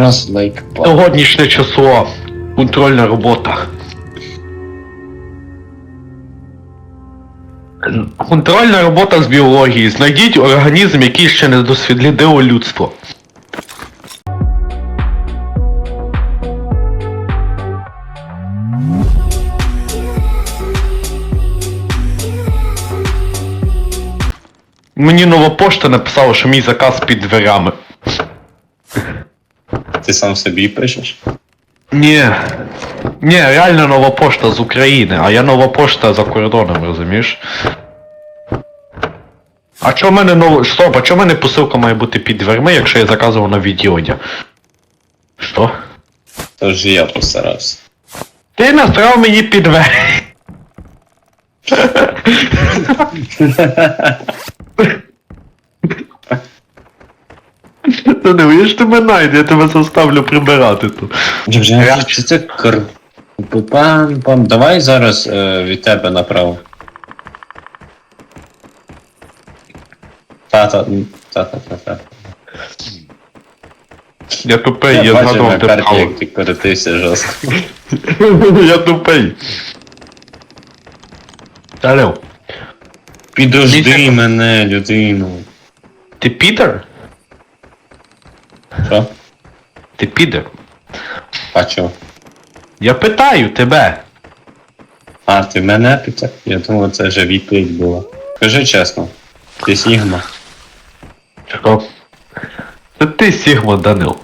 Раз лайк. Сьогоднішнє число. Контрольна робота. Контрольна робота з біології. Знайдіть організм, який ще не дослідило людство. Мені нова пошта написала, що мій заказ під дверями. Ти сам собі пишеш? Ні. Ні, реально нова пошта з України, а я нова пошта за кордоном, розумієш? А чо в мене нова. Стоп, а чо в мене посилка має бути під дверми, якщо я заказував на відеоді? Що? Тож я постарався. Ти насрав мені під двері. Та не виєш ти мене найде, я тебе заставлю прибирати тут. Вже чи це кр... Пам, пам. Давай зараз е, від тебе направо. Та-та, та-та-та-та. Я тупий, я, Я згадував на карті, як ти коротився жорстко. Я тупий. Алло. Підожди мене, людину. Ти підер? Що? Ти підер? А чо? Я питаю тебе. А, ти мене питав? Я думав, це вже відповідь була. Скажи чесно, ти Сігма. Що? Це ти Сігма Данил.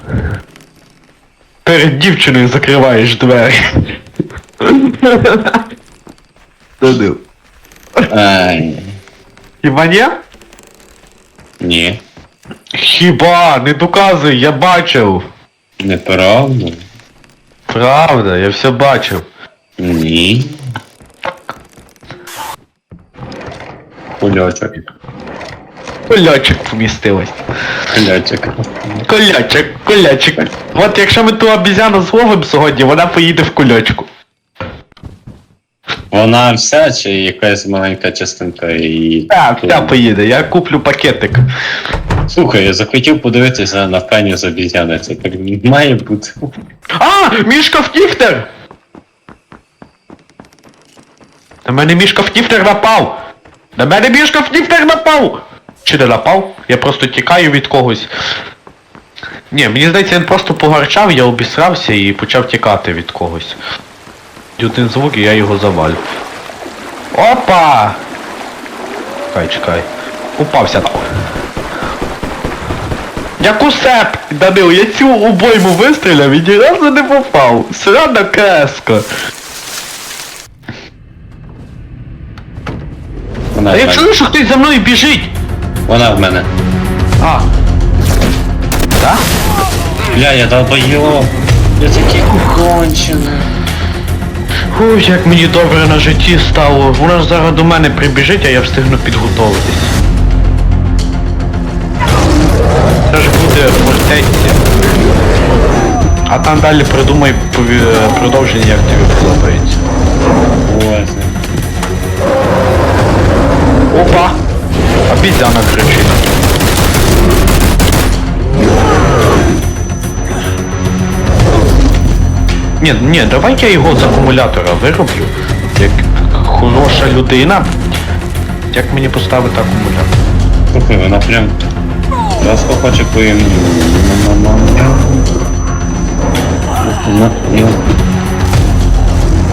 Перед дівчиною закриваєш двері. Данил. Ай, Хіба ні? Хіба, не доказуй, я бачив. неправда. Правда, я все бачив. Ні. Кульочок. Кольочок помістилось. Кульочок. Кольочок, кольочок. От якщо ми ту обізяну зловимо сьогодні, вона поїде в кульочку. Вона вся чи якась маленька частинка і. Так, вся поїде, я куплю пакетик. Слухай, я захотів подивитися на впевнені з обізяни. Це так має бути. А! Мішка в Тіфтер! На мене мішка в Тіфтер напав! На мене мішка в Тіфтер напав! Чи не напав? Я просто тікаю від когось. Ні, мені здається, він просто погарчав, я обісрався і почав тікати від когось. Один звук і я його завалю. Опа! Чекай, чекай. Упався там. Як у сеп, Данил, я цю обойму вистріляв і ні разу не попав. Срана кеска. Вона А в я мене. чую, що хтось за мною біжить. Вона в мене. А. Да? Бля, я долбойоб. Я такий кончений. Ой, як мені добре на житті стало. Вона ж зараз до мене прибіжить, а я встигну підготовитись. Це ж буде. А там далі придумай продовження, як тобі подобається. Боже. Опа! Обізяна кричить. Ні, ні, давай я його з акумулятора вироблю. Як хороша людина. Як мені поставити акумулятор? Слухай, вона прям. Просто хоче.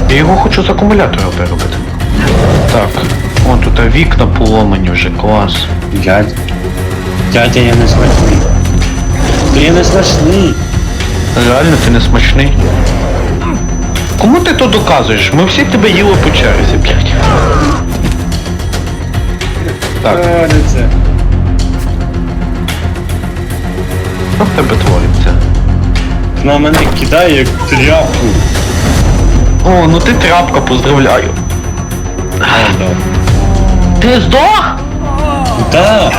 Я його хочу з акумулятора виробити. Так. Вон тут вікна поломані вже, клас. Дядя. Дядя, я не смачний. Та я не смачний. Реально ти не смачний. Кому ти то доказуєш? Ми всі тебе їли по черзі, блядь. Так, Це. Що в тебе твориться? На мене кидає як тряпку. О, ну ти тряпка, поздравляю. Правда. Ти здох? Да.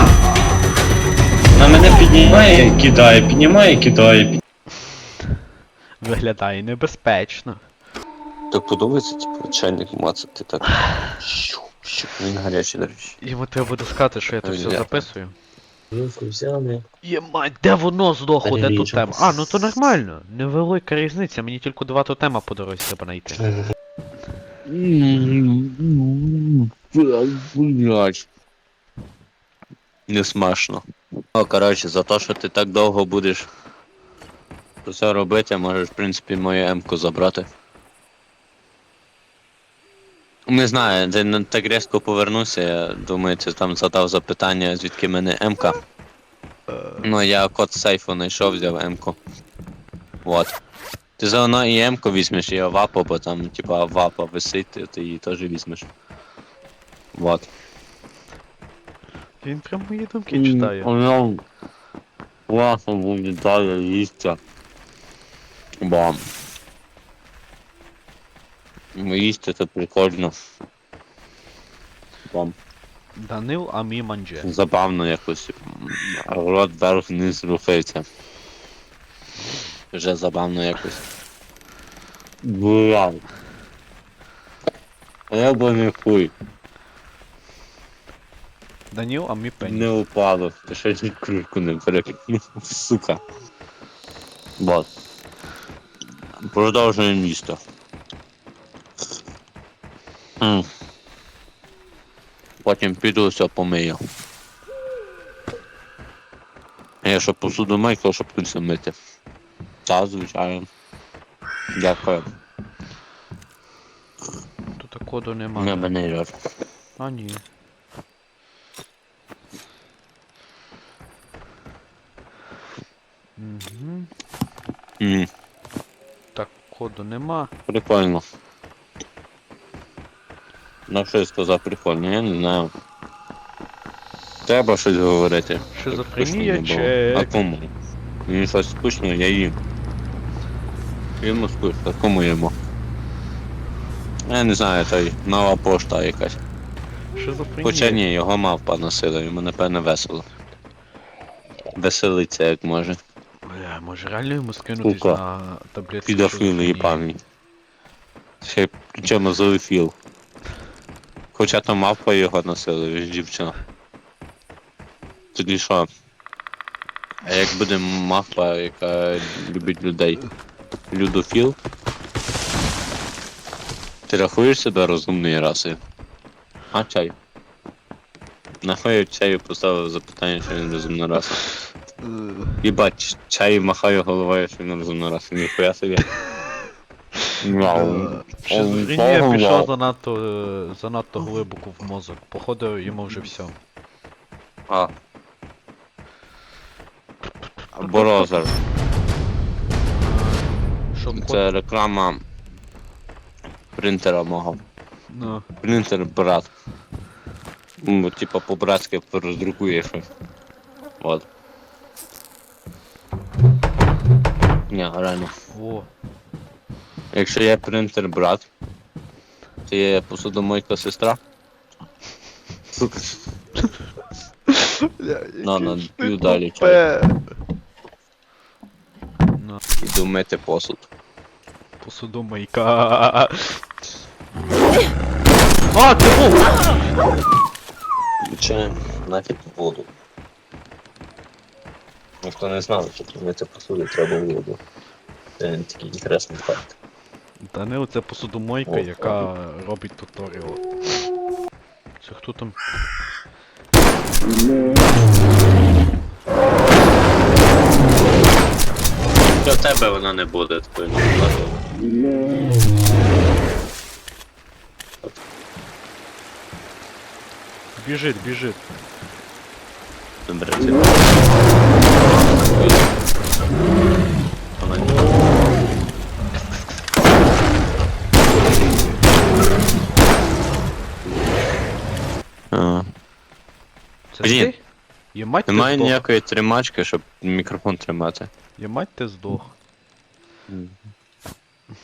На мене піднімає, кидає, піднімає, кидає. під- Виглядає небезпечно. Так подобається, типу, чайник мацати так. Щу, щу. Він гарячий, до речі. Йому треба буде сказати, що я це все записую. Вилку взяли. Ємать, де воно здохло, де тут тема? А, ну то нормально. Невелика різниця, мені тільки два тотема по дорозі треба знайти. Блять. Не смачно. О, коротше, за те, що ти так довго будеш це робити, можеш, в принципі, мою М-ку забрати. Не знаю, ти не так різко повернувся, я думаю, ти там задав запитання, звідки мене М-ка. Ну, я код сейфу знайшов, взяв М-ку. Вот. Ти заодно і М-ку візьмеш, і вапу, бо там, типа, вапа висить, ти- її теж візьмеш. Вот. Він прям мої думки читає. Воно класно виглядає їсти. Бам. Їсти це прикольно. Бам. Данил Амі Мандже. Забавно якось. Рот вверх вниз рухається. Вже забавно якось. Бля. Не хуй. Данил Амі Пенні. Не упало, ти ще ні кружку не перекинув, сука. Вот. Продовжуємо місто. М. Потім піду все помию. Я щоб посуду майку, щоб тут мити. Так, звичайно. Дякую. Тут коду Не нема. мене рад. А ні. Угу. М, Так, коду нема. Прикольно. На що я сказав прикольно, я не знаю. Треба щось говорити. Шизофренія не було. А кому? Мені щось скучно, я їм. Йому скучно, а кому йому? Я не знаю, то й нова пошта якась. Шизофренія. Хоча ні, його мавпа носила, йому напевно весело. Веселиться як може. Бля, може реально йому скинутись Сука. на таблетку Підофіл їбаний. Ще причому зоофіл. Хоча то мавпа його носила, він дівчина. Тоді що? А як буде мавпа, яка любить людей? Людофіл? Ти рахуєш себе розумною расою? А чай? Нахуй я чаю поставив запитання, що він розумна раса. Е, Єбать, чай махає головою, що він розумна раса. Ніхуя собі. Вау. Шизофренія пішла занадто, е, занадто глибоко в мозок. Походу йому вже все. А. Борозер. Щоб. Це реклама принтера мого. Ну, Принтер брат. Ну, типа по-братськи роздрукує щось. Вот. Ні, реально. о, Якщо є принтер брат, то є посудомойка сестра. На, на, п'ю далі чай. Ну, Іду мити посуд. посудомийка. А, ти був! Включаємо нафіг воду. Ніхто не знав, що мити посуду треба воду. Це такий інтересний факт. Данил це посудомойка, О, яка робить туторіал. Це хто там? Для тебе вона не буде такою не Біжить, біжить. Добре, це. Вона не- А, Це Блін. Ємать ти Немає здох. ніякої тримачки, щоб мікрофон тримати. Ємать ти здох.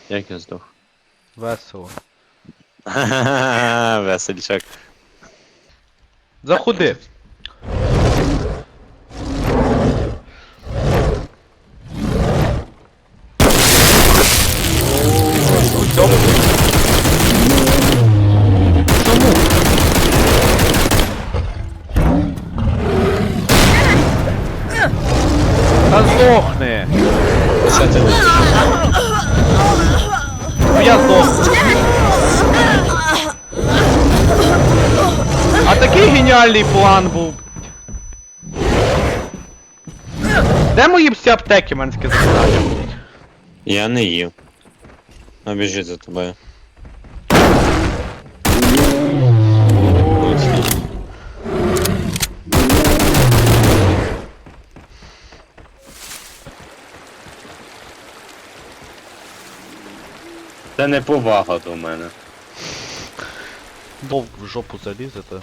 Як я здох? Весело. Весельчак. Заходи. Геніальний план був. Де мої всі аптеки, менське запитання? Я не їв. А біжить за тобою. Це не повага до мене. Довг в жопу залізете.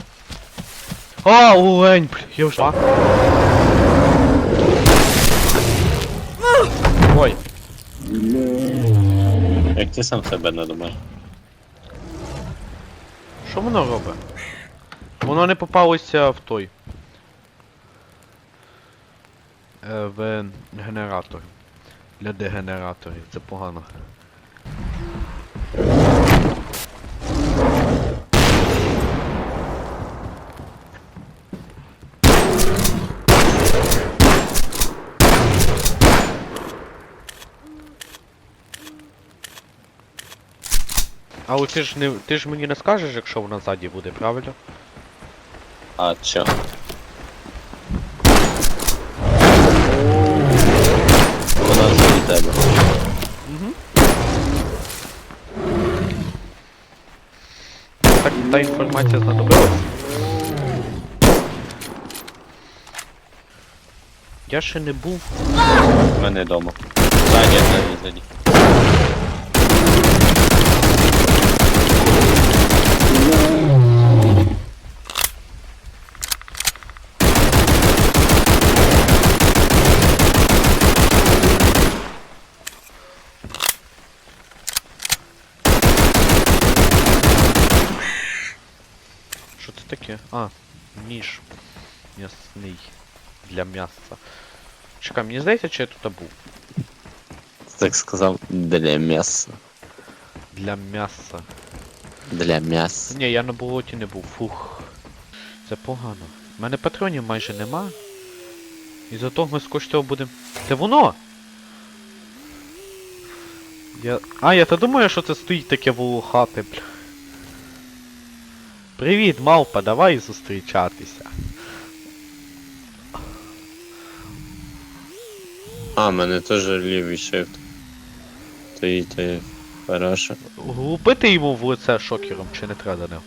А, олень, бля, я вже. Ой, Як ти сам себе надумаєш? що воно робить? Воно не попалося в той. Е, в генератор. Для дегенераторів, це погано. Але ти ж не. ти ж мені не скажеш, якщо вона ззаді буде, правильно? А чо? Вона за тебе. Так та інформація знадобилась. Я ще не був. У мене вдома. Ззаді, ззаді, ззаді. Що це таке? А, ніж. М'ясний. Для м'яса. Чекай, мені здається, чи я тут був? Так сказав, для м'яса. Для м'яса. Для м'яса. Ні, я на болоті не був. Фух. Це погано. У мене патронів майже нема. І за того ми скоч цього будемо. Це воно! Я. А, я то думаю, що це стоїть таке волохате, бля. Привіт, мавпа, давай зустрічатися. А, мене теж лівий і то є хороше. Глупити йому в лице шокером, чи не треба нього?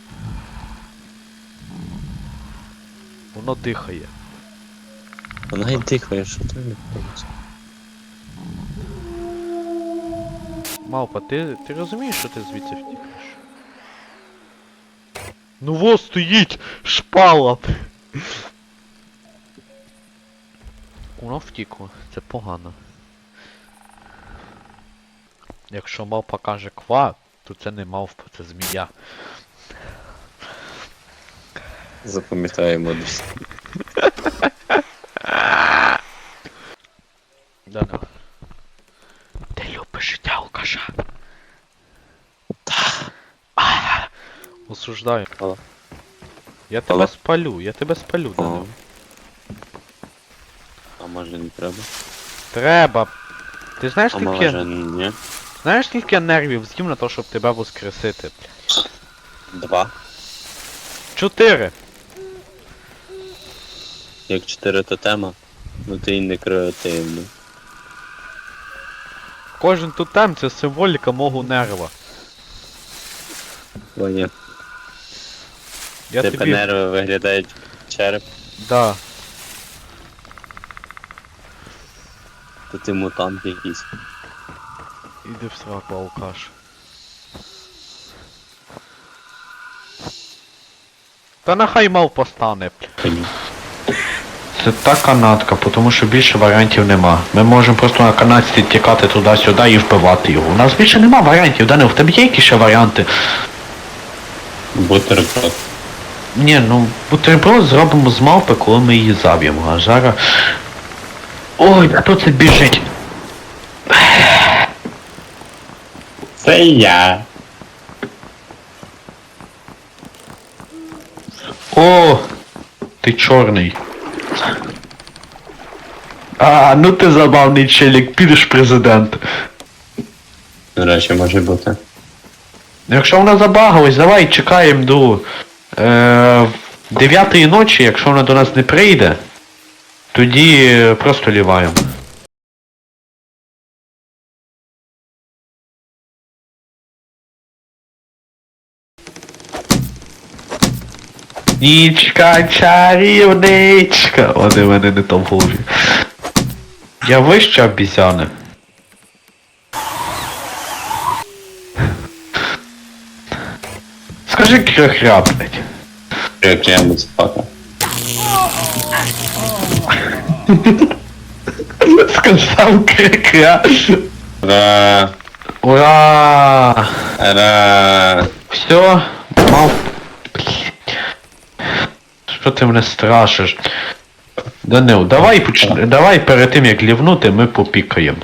Воно дихає. Вона й дихає, що ти не робиш? Мавпа, ти, ти розумієш, що ти звідси втікаєш? Ну во стоїть! Шпала! Воно втікло, це погано. Якщо мавпа каже ква, то це не мавпа, це змія. Запам'ятаємо десь. Да, да. Ти любиш життя алкаша? Осуждаю. Алло. Я тебе Алло. спалю, я тебе спалю, О. Данил. А може не треба? Треба. Ти знаєш, А скільки, може ні? знаєш, скільки я нервів з'їм на те, щоб тебе воскресити? Два. Чотири. Як чотири тотема, ну ти й не креативний. Кожен тотем це символіка мого нерва. Поняв. Я Тебе тобі. нерви виглядають череп, Да. то ти мутант якийсь. Іди в сраку, алкаш. Та нахай мав постане. Це та канатка, тому що більше варіантів нема. Ми можемо просто на канатці тікати туди-сюди і вбивати його. У нас більше нема варіантів, Данил, в тебе є якісь ще варіанти? Бутерброд. Ні, ну бутерброд зробимо з мавпи, коли ми її заб'ємо, а зараз. Ой, а то це біжить. Це я. О! Ти чорний. А, ну ти забавний челік, підеш президент. До речі, може бути. Якщо вона забагалась, давай чекаємо до е, 9 ночі, якщо вона до нас не прийде, тоді е, просто ліваємо. Нічка чарівничка. Де мене не то в голові. Я вище обіцяне. Скажи кря-кря, блядь. Як я буду спати. Сказав кря-кря. Ра, Ура! ра. Все, мав. Що ти мене страшиш? Данил, давай поч... давай перед тим як лівнути, ми попікаємо.